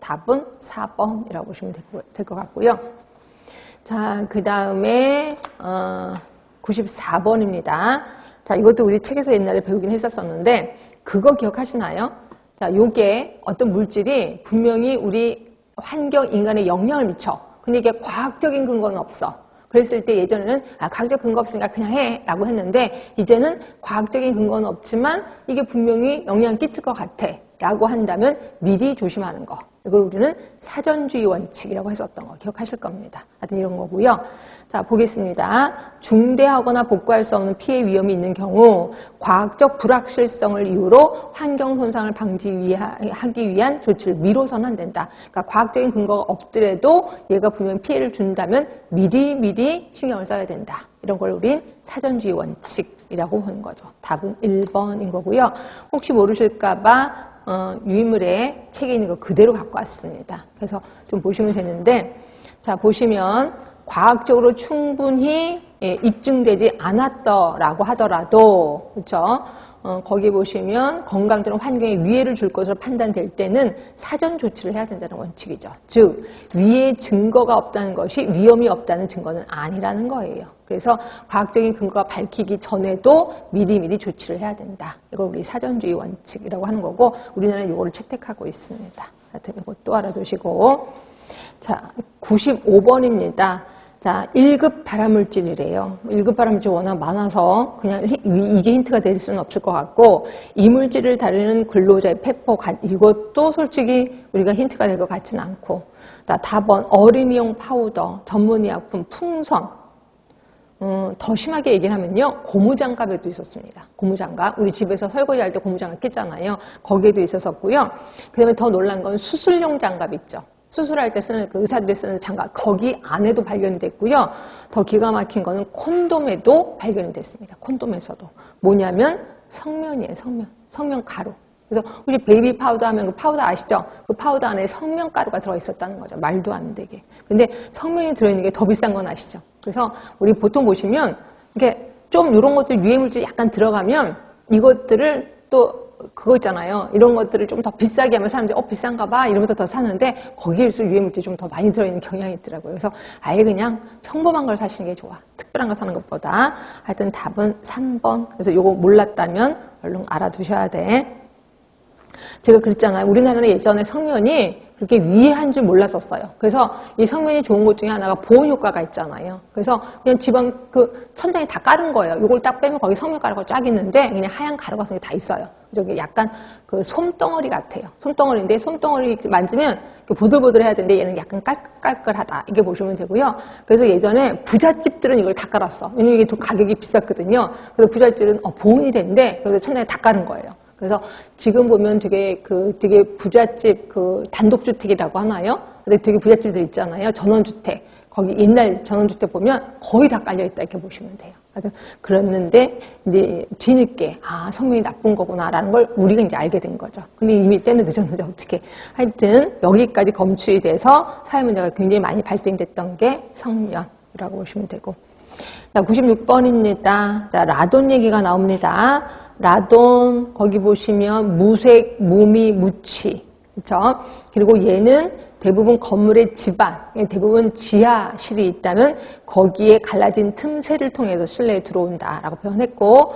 답은 4번이라고 보시면 될 것 같고요. 자, 그 다음에 어, 94번입니다. 자, 이것도 우리 책에서 옛날에 배우긴 했었었는데 그거 기억하시나요? 자, 요게 어떤 물질이 분명히 우리 환경 인간에 영향을 미쳐. 근데 이게 과학적인 근거는 없어. 그랬을 때 예전에는 아, 과학적 근거 없으니까 그냥 해 라고 했는데 이제는 과학적인 근거는 없지만 이게 분명히 영향을 끼칠 것 같아 라고 한다면 미리 조심하는 거. 이걸 우리는 사전주의 원칙이라고 했었던 거 기억하실 겁니다. 하여튼 이런 거고요. 자, 보겠습니다. 중대하거나 복구할 수 없는 피해 위험이 있는 경우 과학적 불확실성을 이유로 환경 손상을 방지하기 위한 조치를 미뤄서는 안 된다. 그러니까 과학적인 근거가 없더라도 얘가 분명 피해를 준다면 미리 미리 신경을 써야 된다. 이런 걸 우린 사전주의 원칙이라고 보는 거죠. 답은 1번인 거고요. 혹시 모르실까 봐 어, 유인물에 책에 있는 거 그대로 갖고 왔습니다. 그래서 좀 보시면 되는데, 자, 보시면 과학적으로 충분히 예, 입증되지 않았더라고 하더라도, 그렇죠? 어, 거기 보시면 건강 또는 환경에 위해를 줄 것으로 판단될 때는 사전 조치를 해야 된다는 원칙이죠. 즉, 위해 증거가 없다는 것이 위험이 없다는 증거는 아니라는 거예요. 그래서 과학적인 근거가 밝히기 전에도 미리미리 조치를 해야 된다. 이걸 우리 사전주의 원칙이라고 하는 거고 우리나라는 이거를 채택하고 있습니다. 하여튼 이것도 알아두시고 자 95번입니다. 자 1급 발암물질이래요. 1급 발암물질 워낙 많아서 그냥 이게 힌트가 될 수는 없을 것 같고 이 물질을 다루는 근로자의 페퍼 이것도 솔직히 우리가 힌트가 될 것 같지는 않고 자, 답은 어린이용 파우더, 전문의약품, 풍선 어, 더 심하게 얘기를 하면요. 고무장갑에도 있었습니다. 고무장갑. 우리 집에서 설거지 할 때 고무장갑 끼잖아요. 거기에도 있었었고요. 그 다음에 더 놀란 건 수술용 장갑 있죠. 수술할 때 쓰는 그 의사들이 쓰는 장갑. 거기 안에도 발견이 됐고요. 더 기가 막힌 거는 콘돔에도 발견이 됐습니다. 콘돔에서도. 뭐냐면 성면이에요. 성면. 성면 가루. 그래서 우리 베이비 파우더 하면 그 파우더 아시죠? 그 파우더 안에 성면 가루가 들어 있었다는 거죠. 말도 안 되게. 근데 성면이 들어 있는 게 더 비싼 건 아시죠? 그래서 우리 보통 보시면 이게 좀 이런 것들 유해 물질 약간 들어가면 이것들을 또 그거 있잖아요. 이런 것들을 좀 더 비싸게 하면 사람들이 어 비싼가 봐 이러면서 더 사는데 거기에일수록 유해물질이 좀 더 많이 들어있는 경향이 있더라고요. 그래서 아예 그냥 평범한 걸 사시는 게 좋아. 특별한 거 사는 것보다. 하여튼 답은 3번. 그래서 이거 몰랐다면 얼른 알아두셔야 돼. 제가 그랬잖아요. 우리나라는 예전에 성면이 그렇게 위해한 줄 몰랐었어요. 그래서 이 성면이 좋은 것 중에 하나가 보온 효과가 있잖아요. 그래서 그냥 집안 그 천장에 다 깔은 거예요. 이걸 딱 빼면 거기 성면 가루가 쫙 있는데 그냥 하얀 가루 같은 게다 있어요. 저기 약간 그 솜덩어리 같아요. 솜덩어리인데 솜덩어리 만지면 보들보들해야 되는데 얘는 약간 깔깔하다 이게 보시면 되고요. 그래서 예전에 부잣집들은 이걸 다 깔았어. 왜냐면 이게 또 가격이 비쌌거든요. 그래서 부잣집은 어, 보온이 된대. 그래서 천장에 다 깔은 거예요. 그래서 지금 보면 되게 그 되게 부잣집 그 단독주택이라고 하나요? 근데 되게 부잣집들 있잖아요. 전원주택. 거기 옛날 전원주택 보면 거의 다 깔려있다 이렇게 보시면 돼요. 그랬는데 이제 뒤늦게 아 성명이 나쁜 거구나라는 걸 우리가 이제 알게 된 거죠. 근데 이미 때는 늦었는데 어떻게 하여튼 여기까지 검출이 돼서 사회 문제가 굉장히 많이 발생됐던 게 성면이라고 보시면 되고 자 96번입니다. 자 라돈 얘기가 나옵니다. 라돈 거기 보시면 무색, 무미, 무치 그렇죠? 그리고 얘는 대부분 건물의 지반, 대부분 지하실이 있다면 거기에 갈라진 틈새를 통해서 실내에 들어온다라고 표현했고